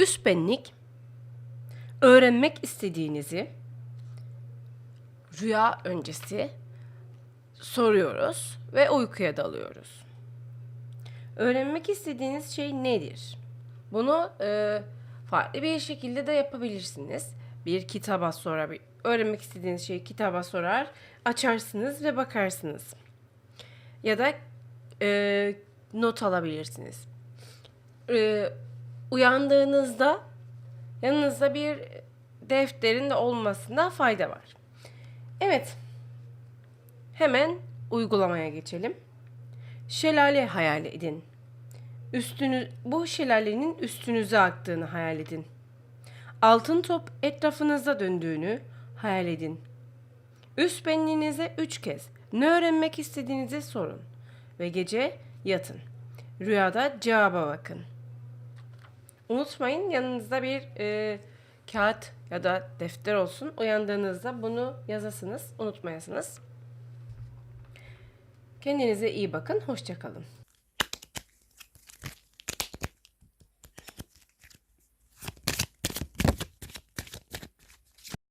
Üst benlik öğrenmek istediğinizi rüya öncesi soruyoruz ve uykuya dalıyoruz. Öğrenmek istediğiniz şey nedir? Bunu e, farklı bir şekilde de yapabilirsiniz. Bir kitaba sorar, öğrenmek istediğiniz şeyi kitaba sorar, açarsınız ve bakarsınız. Ya da e, not alabilirsiniz. E, uyandığınızda yanınızda bir defterin de olmasında fayda var. Evet. Hemen uygulamaya geçelim. Şelale hayal edin. Üstünü, bu şelalenin üstünüze aktığını hayal edin. Altın top etrafınızda döndüğünü hayal edin. Üst benliğinize üç kez ne öğrenmek istediğinizi sorun ve gece yatın. Rüyada cevaba bakın. Unutmayın yanınızda bir e, kağıt ya da defter olsun. Uyandığınızda bunu yazasınız, unutmayasınız. Kendinize iyi bakın, hoşçakalın.